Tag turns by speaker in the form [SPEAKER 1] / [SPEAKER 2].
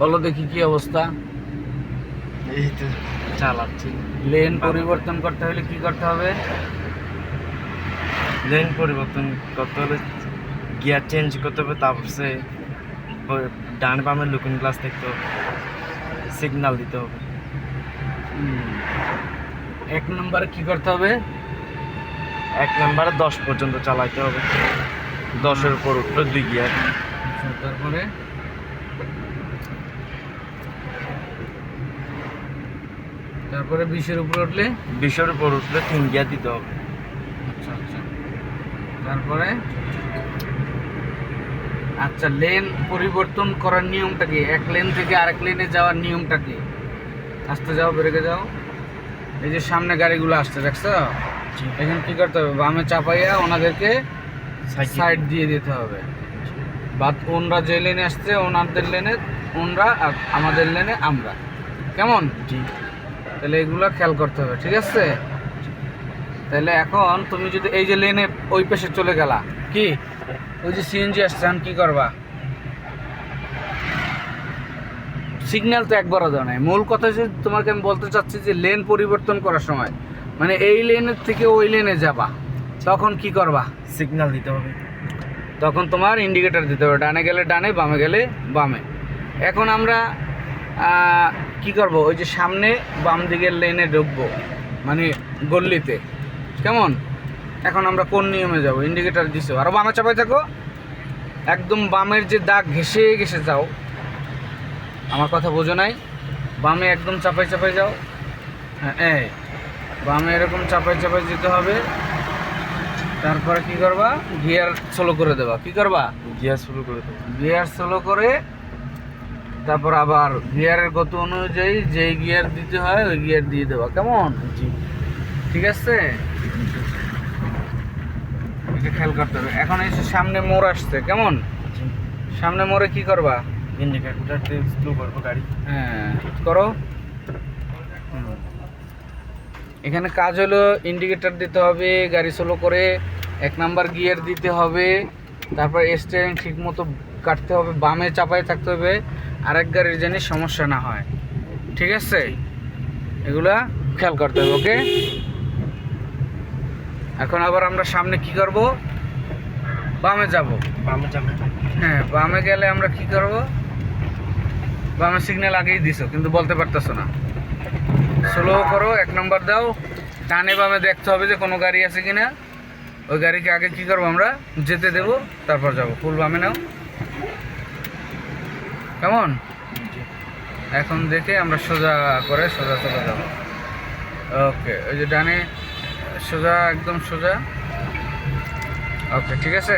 [SPEAKER 1] বলো দেখি কি অবস্থা?
[SPEAKER 2] এই তো। চালাচ্ছি।
[SPEAKER 1] লেন পরিবর্তন করতে হলে কি করতে হবে?
[SPEAKER 2] লেন পরিবর্তন করতে হলে গিয়ার চেঞ্জ করতে হবে তারপর সে ডান বামে লুকিং গ্লাস দেখতে হবে। সিগন্যাল দিতে হবে।
[SPEAKER 1] এক নম্বরে কি করতে হবে?
[SPEAKER 2] এক নাম্বারে দশ পর্যন্ত চালাইতে হবে। দশের উপর উঠল দুই গিয়ার।
[SPEAKER 1] তারপরে তারপরে বিশের উপর উঠলে?
[SPEAKER 2] বিশের উপর উঠলে তিন গিয়ার দিতে হবে।
[SPEAKER 1] আচ্ছা আচ্ছা। তারপরে? আচ্ছা লেন পরিবর্তন করার নিয়মটা কি? এক লেন থেকে আরেক লেনে যাওয়ার নিয়মটা কি? আস্তে যাও বেরোকে যাও। এই যে সামনে গাড়িগুলো আসছে দেখছ? এখানে কি করতে হবে? বামে চাপাইয়া ওনাদেরকে সাইড দিয়ে দিতে হবে। বা ওনরা যে লেনে আসছে ওনাদের লেনে ওনরা আর আমাদের লেনে আমরা। কেমন?
[SPEAKER 2] জি।
[SPEAKER 1] তাহলে এগুলো খেয়াল করতে হবে ঠিক আছে? তাহলে এখন তুমি যদি এই যে লেনে ওই পেশে চলে গেলা কি? ওই যে সিএনজি আসছে এখন কি করবা? সিগন্যাল তো একবারও দেওয়া নাই। মূল কথা হচ্ছে তোমাকে আমি বলতে চাচ্ছি যে লেন পরিবর্তন করার সময় মানে এই লেনের থেকে ওই লেনে যাবা। তখন কি করবা?
[SPEAKER 2] সিগন্যাল দিতে হবে।
[SPEAKER 1] তখন তোমার ইন্ডিকেটর দিতে হবে ডানে গেলে ডানে বামে গেলে বামে। এখন আমরা কি করব? ওই যে সামনে বাম দিকের লেনে ঢুকবো মানে গল্লিতে কেমন? এখন আমরা কোন নিয়মে যাব? ইন্ডিকেটর দিছো। আরও বামে চাপাই থাকো। একদম বামের যে দাগ ঘেসে ঘেসে যাও আমার কথা বোঝো নাই। বামে একদম চাপাই চাপাই যাও। হ্যাঁ এই। বামে এরকম চাপাই চাপাই যেতে হবে। তারপরে কি করবা? গিয়ার স্লো করে দেবা। কি করবা?
[SPEAKER 2] গিয়ার শুরু করে দেবো।
[SPEAKER 1] গিয়ার স্লো করে তারপর আবার গিয়ারের গত অনুযায়ী যেই গিয়ার দিতে হয় ওই গিয়ার দিয়ে দেবা। কেমন?
[SPEAKER 2] জি।
[SPEAKER 1] ঠিক আছে? এটা খেয়াল করতে হবে। এখন এসে সামনে মোড় আসছে কেমন? সামনে মোড়ে কি করবা?
[SPEAKER 2] ইন্ডিকেটরটা স্লো করব গাড়ি।
[SPEAKER 1] হ্যাঁ করো। এখানে কাজ হলো ইন্ডিকেটর দিতে হবে গাড়ি স্লো করে এক নাম্বার গিয়ার দিতে হবে তারপর স্টিয়ারিং ঠিক মতো কাটতে হবে বামে চাপায় থাকতে হবে আরেক গাড়ির যেন সমস্যা না হয়। ঠিক আছে? এগুলা খেয়াল করতে হবে ওকে? এখন আবার আমরা সামনে কি করব? বামে যাব।
[SPEAKER 2] বামে যাবে।
[SPEAKER 1] হ্যাঁ বামে গেলে আমরা কি করব? বামে সিগন্যাল আগেই দিছো, কিন্তু বলতে পারতেছো না। স্লো করো, এক নম্বর দাও। টানে বামে দেখতে হবে যে কোনো গাড়ি আছে কি না ওই গাড়িকে আগে কি করব আমরা? যেতে দেবো, তারপর যাব। ফুল বামে নাও। কেমন? এখন দেখে আমরা সোজা করে সোজা চলে যাব। ওকে ওই যে ডানে সোজা, একদম সোজা। ওকে ঠিক আছে?